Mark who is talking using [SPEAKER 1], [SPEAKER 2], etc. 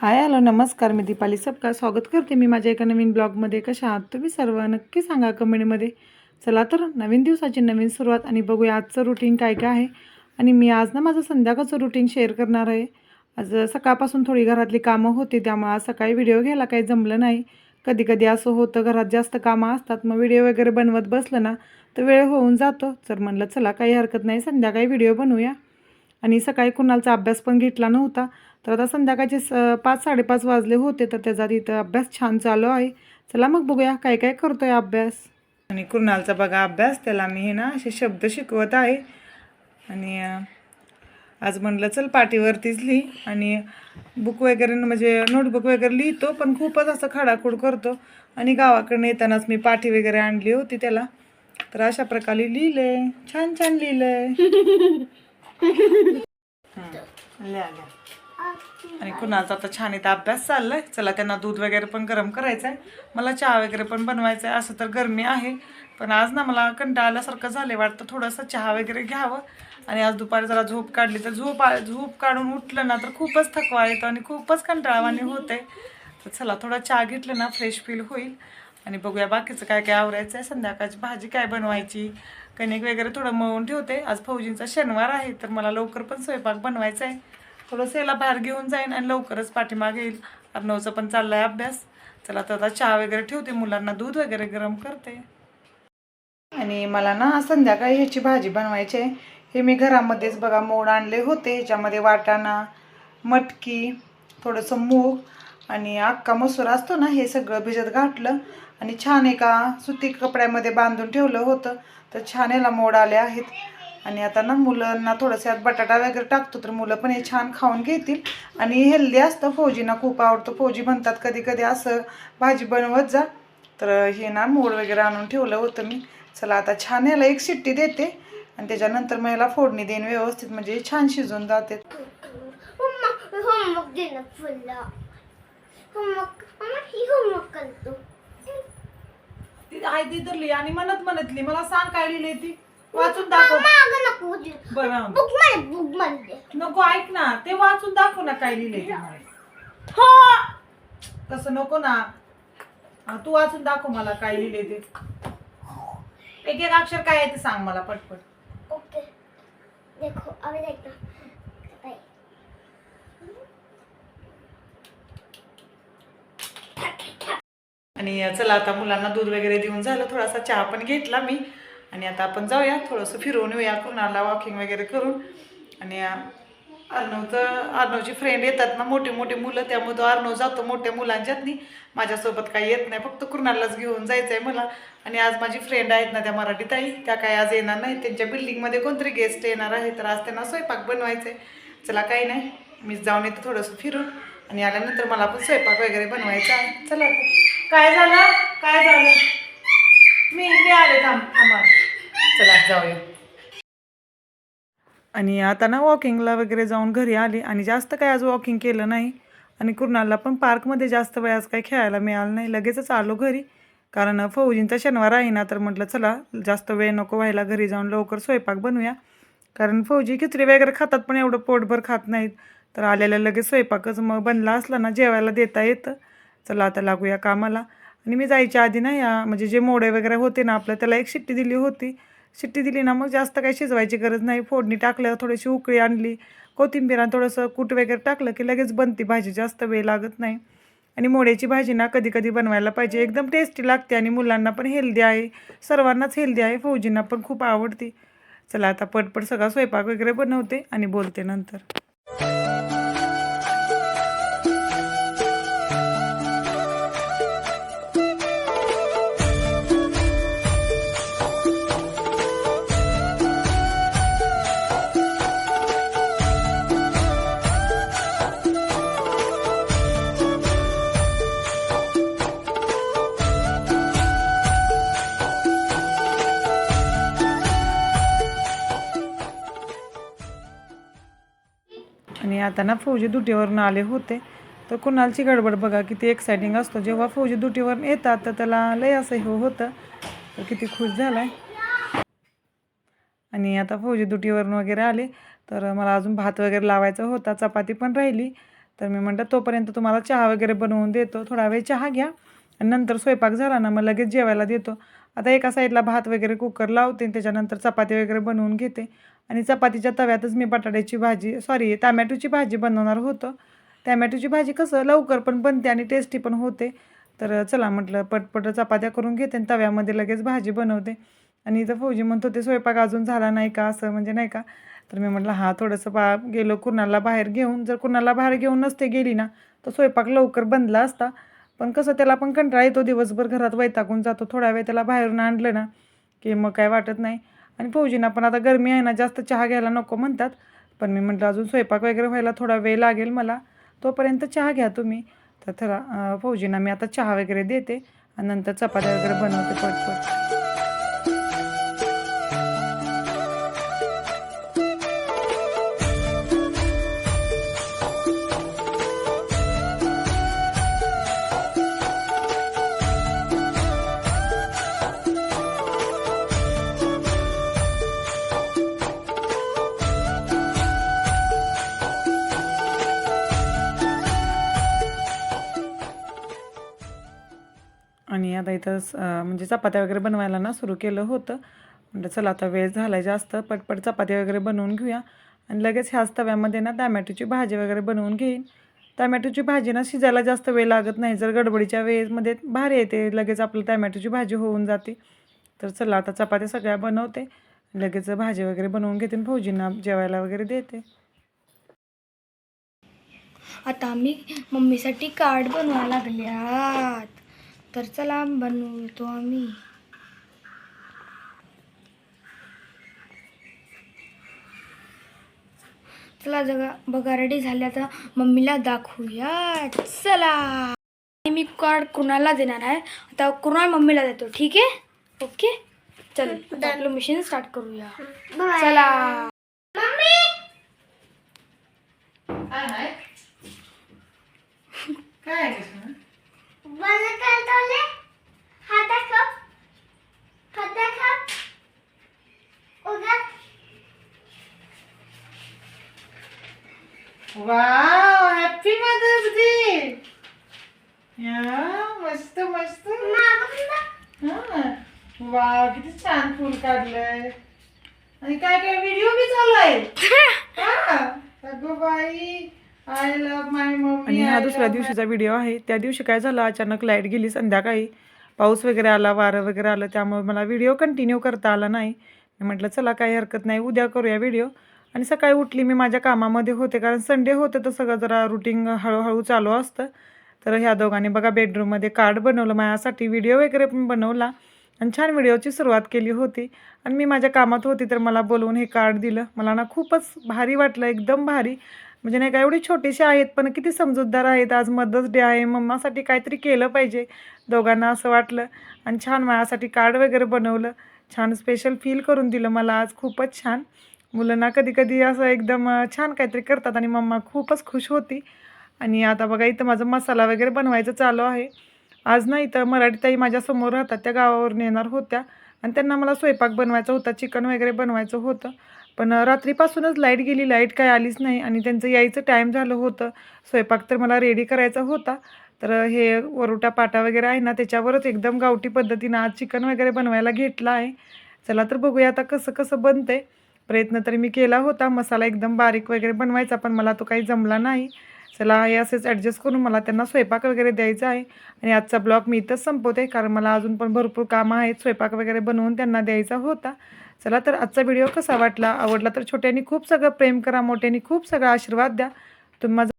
[SPEAKER 1] Hi hello नमस्कार मी दीपाली सबका स्वागत करते मी माझ्या एका नवीन ब्लॉगमध्ये. कशा आहात तुम्ही सर्व? नक्की सांगा कमेंटमध्ये. चला तर नवीन दिवसाची नवीन सुरुवात आणि बघूया आजचं रुटीन काय काय आहे. आणि मी आज ना माझं संध्याकाळचं रुटीन शेअर करणार आहे. आज सकाळपासून थोडी घरातली कामं होती त्यामुळे आज सकाळी व्हिडिओ घ्यायला काही जमलं नाही. कधी कधी असं होतं घरात जास्त कामं असतात मग व्हिडिओ वगैरे बनवत बसलं ना तर वेळ होऊन जातो. तर म्हणलं चला काही हरकत नाही संध्याकाळी व्हिडिओ बनवूया. आणि सकाळी कुणालचा अभ्यास पण घेतला नव्हता. तर आता संध्याकाळचे स पाच साडेपाच वाजले होते तर त्याचा तिथं अभ्यास छान चालू आहे. चला मग बघूया काय काय करतोय अभ्यास? आणि कुणालचा बघा अभ्यास त्याला मी हे ना असे शब्द शिकवत आहे. आणि आज म्हणलं चल पाठीवरतीच लिही. आणि बुक वगैरे न- म्हणजे नोटबुक वगैरे लिहितो पण खूपच असं खडाखोड करतो. आणि गावाकडनं येतानाच मी पाठी वगैरे आणली होती त्याला. तर अशा प्रकारे लिहिले छान छान लिहिलंय. हं, लिहा, लिहा. आणि कुणाचा आता छान इथं अभ्यास चाललाय. चला त्यांना दूध वगैरे पण गरम करायचं आहे मला चहा वगैरे पण बनवायचं आहे असं तर गरमी आहे. पण आज ना मला कंटाळा आल्यासारखं झाले वाटतं थोडंसं चहा वगैरे घ्यावं. आणि आज दुपारी जरा झोप काढली तर झोप आ- झोप काढून उठलं ना तर खूपच थकवा येतो आणि खूपच कंटाळावाणी होते. तर चला थोडा चहा घेतलं ना फ्रेश फील होईल. आणि बघूया बाकीचं काय काय आवरायचं आहे संध्याकाळची भाजी काय बनवायची? कणिक वगैरे थोडं मळून ठेवते. आज फौजींचा शनिवार आहे तर मला लवकर पण स्वयंपाक बनवायचा आहे. थोडंसं याला बाहेर घेऊन जाईन आणि लवकरच पाठीमाग येईल. अर्णवचा पण चाललाय अभ्यास. चला तर आता चहा वगैरे ठेवते मुलांना दूध वगैरे गरम करते. आणि मला ना संध्याकाळी ह्याची भाजी बनवायची आहे. हे मी घरामध्येच बघा मोड आणले होते. ह्याच्यामध्ये वाटाणा मटकी थोडंसं मूग आणि अख्खा मसूर असतो ना हे सगळं भिजत घातलं आणि छान एका सुती कपड्यामध्ये बांधून ठेवलं होतं. तर छान याला मोड आले आहेत. आणि आता ना मुलांना थोडंसं यात बटाटा वगैरे टाकतो तर मुलं पण हे छान खाऊन घेतील. आणि हेल्दी असतं फौजींना खूप आवडतं. फौजी म्हणतात कधी कधी असं भाजी बनवत जा. तर हे ना मोड वगैरे आणून ठेवलं होतं मी. चला आता छान याला एक शिट्टी देते. आणि त्याच्यानंतर मग याला फोडणी देईन व्यवस्थित म्हणजे हे छान शिजून जाते.
[SPEAKER 2] होमवर्क देणं फुलं होमवर्क मम्मा ही होमवर्क करतो
[SPEAKER 1] ती आई ती धरली आणि म्हणत म्हणतली मला सांग काय लिहिली ती? वाचून दाखव.
[SPEAKER 2] माग नको
[SPEAKER 1] बरं
[SPEAKER 2] बुकमध्ये बुकमध्ये
[SPEAKER 1] नको ऐक ना ते वाचून दाखव ना काय लिहिले ते
[SPEAKER 2] हो.
[SPEAKER 1] तसं नको ना. हा, तू वाचून दाखव मला काय लिहिले ते. एक एक अक्षर काय आहे ते सांग मला पटपट.
[SPEAKER 2] ओके. देखो अभी देखना.
[SPEAKER 1] आणि चला आता मुलांना दूध वगैरे देऊन झालं थोडासा चहा पण घेतला मी. आणि आता आपण जाऊया थोडंसं फिरवून येऊया कुणाला वॉकिंग वगैरे करून. आणि अर्णवचं अर्णवची फ्रेंड येतात ना मोठी मोठी मुलं त्यामुळे तो अर्णव जातो मोठ्या मुलांच्यातनी. माझ्यासोबत काही येत नाही फक्त कुणालाच घेऊन जायचं आहे मला. आणि आज माझी फ्रेंड आहेत ना त्या मराठी ताई त्या काही आज येणार नाही त्यांच्या बिल्डिंगमध्ये कोणतरी गेस्ट येणार आहे तर आज त्यांना स्वयंपाक बनवायचा आहे चला काही नाही मी जाऊन येते थोडंसं फिरून. आणि आल्यानंतर मला पण स्वयंपाक वगैरे बनवायचा आहे. चला आता. काय झालं? काय झालं? मी मी आले थांब थांबा चला जाऊया. आणि आता ना वॉकिंगला वगैरे जाऊन घरी आली आणि जास्त काय आज वॉकिंग केलं नाही. आणि कुणाला पण पार्कमध्ये जास्त वेळ आज काही खेळायला मिळालं नाही. लगेचच आलो घरी. कारण फौजींचा शनिवार आहे ना तर म्हटलं चला जास्त वेळ नको व्हायला घरी जाऊन लवकर स्वयंपाक बनवूया. कारण फौजी खिचडी वगैरे खातात पण एवढं पोटभर खात नाहीत. तर आलेल्या लगेच स्वयंपाकच मग बनला असला ना जेवायला देता येतं. चला आता लागूया कामाला. आणि मी जायच्या आधी ना या म्हणजे जे मोडे वगैरे होते ना आपलं त्याला एक शिट्टी दिली होती. शिट्टी दिली ना मग जास्त काही शिजवायची गरज नाही. फोडणी टाकल्यावर थोडीशी उकळी आणली. कोथिंबीर आणि थोडंसं कूट वगैरे टाकलं की लगेच बनती भाजी जास्त वेळ लागत नाही. आणि मोड्याची भाजी ना कधी कधी बनवायला पाहिजे. एकदम टेस्टी लागते आणि मुलांना पण हेल्दी आहे. सर्वांनाच हेल्दी आहे. फौजींना पण खूप आवडते. चला आता पटपट सगळा स्वयंपाक वगैरे बनवते आणि बोलते नंतर. त्यांना फौजी दुटीवरून आले होते. तर कुणालची गडबड बघा किती एक्सायटिंग असतो. जेव्हा फौजी दुटीवरून येतात तर त्याला लय असं हे होतं. तर किती खुश झालाय. आणि आता फौजी दुटीवरून वगैरे आले. तर मला अजून भात वगैरे लावायचा होता चपाती पण राहिली. तर मी म्हणतात तोपर्यंत तुम्हाला चहा वगैरे बनवून देतो. थोडा वेळ चहा घ्या. आणि नंतर स्वयंपाक झाला ना मग लगेच जेवायला देतो. आता एका साईडला भात वगैरे कुकर लावते आणि त्याच्यानंतर चपाती वगैरे बनवून घेते. आणि चपातीच्या तव्यातच मी बटाट्याची भाजी सॉरी टॅमॅटोची भाजी बनवणार होतं. टॅमॅटोची भाजी कसं लवकर पण बनते आणि टेस्टी पण होते. तर चला म्हटलं पटपट चपात्या करून घेते आणि तव्यामध्ये लगेच भाजी बनवते. आणि इथं फौजी म्हणत होते स्वयंपाक अजून झाला नाही का? असं म्हणजे नाही का? तर मी म्हटलं हा थोडंसं बा गेलो कुणाला बाहेर घेऊन. जर कुणाला बाहेर घेऊन नसते गेली ना तर स्वयंपाक लवकर बनला असता. पण कसं त्याला पण कंटाळा येतो दिवसभर घरात वैतागून जातो. थोडा वेळ त्याला बाहेरून आणलं ना की मग काय वाटत नाही. आणि फौजींना पण आता गरमी आहे ना जास्त चहा घ्यायला नको म्हणतात. पण मी म्हटलं अजून स्वयंपाक वगैरे व्हायला थोडा वेळ लागेल मला. तोपर्यंत चहा घ्या तुम्ही. तर थरा फौजींना मी आता चहा वगैरे देते आणि नंतर चपात्या वगैरे बनवते पटपट. आता इथं स- म्हणजे चपात्या वगैरे बनवायला ना सुरू केलं होतं. म्हणजे चला आता वेळ झाला जास्त पटपट चपात्या वगैरे बनवून घेऊया. आणि लगेच ह्याच तव्यामध्ये ना टॅमॅटोची भाजी वगैरे बनवून घेईन. टॅमॅटोची भाजी ना शिजायला जास्त वेळ लागत नाही. जर गडबडीच्या वेळेमध्ये भारी येते लगेच आपलं टॅमॅटोची भाजी होऊन जाते. तर चला आता चपात्या सगळ्या बनवते. लगेच भाजी वगैरे बनवून घेते आणि फौजींना जेवायला वगैरे देते.
[SPEAKER 3] आता आम्ही मम्मीसाठी कार्ड बनवायला लागल्यात तर चला बनवतो आम्ही. चला जगा बघा रेडी झाल्या तर मम्मीला दाखवूया चला. मी कार्ड कुणाला देणार आहे? आता कुणाल मम्मीला देतो ठीक आहे? ओके? चल आता आपलं मिशन स्टार्ट करूया. चला.
[SPEAKER 1] काय वाव हॅपी मदर्स डे या मस्त मस्त. हा. वाव किती छान फुल काढलंय. आणि काय काय व्हिडिओ बी चालू आहे. अगो बाई. आय लव्ह माय मम्मी आणि हा दुसऱ्या दिवशीचा व्हिडिओ आहे. त्या दिवशी काय झालं? अचानक लाइट गेली संध्याकाळी. पाऊस वगैरे आला वारं वगैरे आलं त्यामुळे मला व्हिडिओ कंटिन्यू करता आला नाही. मी म्हटलं चला काही हरकत नाही उद्या करूया व्हिडिओ आणि सकाळी उठली मी माझ्या कामामध्ये होते कारण संडे होते तर सगळं जरा रुटीन हळूहळू चालू असतं. तर ह्या दोघांनी बघा बेडरूममध्ये कार्ड बनवलं माझ्यासाठी व्हिडिओ वगैरे पण बनवला. आणि छान व्हिडिओची सुरुवात केली होती. आणि मी माझ्या कामात होती तर मला बोलवून हे कार्ड दिलं. मला ना खूपच भारी वाटलं एकदम भारी. म्हणजे नाही का एवढी छोटीशी आहेत पण किती समजूतदार आहेत. आज मदर्स डे आहे मम्मासाठी काहीतरी केलं पाहिजे. दोघांना असं वाटलं. आणि छान माझ्यासाठी कार्ड वगैरे बनवलं. छान स्पेशल फील करून दिलं मला. आज खूपच छान. मुलांना कधी कधी असं एकदम छान काहीतरी करतात आणि मम्मा खूपच खुश होती. आणि आता बघा इथं माझा मसाला वगैरे बनवायचं चालू आहे. आज ना इथं मराठी ताई माझ्यासमोर राहतात. त्या गावावरून येणार होत्या. आणि त्यांना मला स्वयंपाक बनवायचा होता. चिकन वगैरे बनवायचं होतं. पण रात्रीपासूनच लाइट गेली लाइट काय आलीच नाही आणि त्यांचं यायचं टाईम झालं होतं. स्वयंपाक तर मला रेडी करायचा होता. तर हे वरोटा पाटा वगैरे आहे ना त्याच्यावरच एकदम गावठी पद्धतीनं आज चिकन वगैरे बनवायला घेतलं आहे. चला तर बघूया आता कसं कसं बनते प्रयत्न तरी मी केला होता. मसाला एकदम बारीक वगैरे बनवायचा पण मला तो काही जमला नाही. चला हे असेच ॲडजस्ट करून मला त्यांना स्वयंपाक वगैरे द्यायचा आहे. आणि आजचा ब्लॉग मी इथंच संपवते कारण मला अजून पण भरपूर कामं आहेत. स्वयंपाक वगैरे बनवून त्यांना द्यायचा होता. चला तर आजचा व्हिडिओ कसा वाटला? आवडला तर छोट्यांनी खूप सगळं प्रेम करा मोठ्यांनी खूप सगळा आशीर्वाद द्या. तुम्ही माझा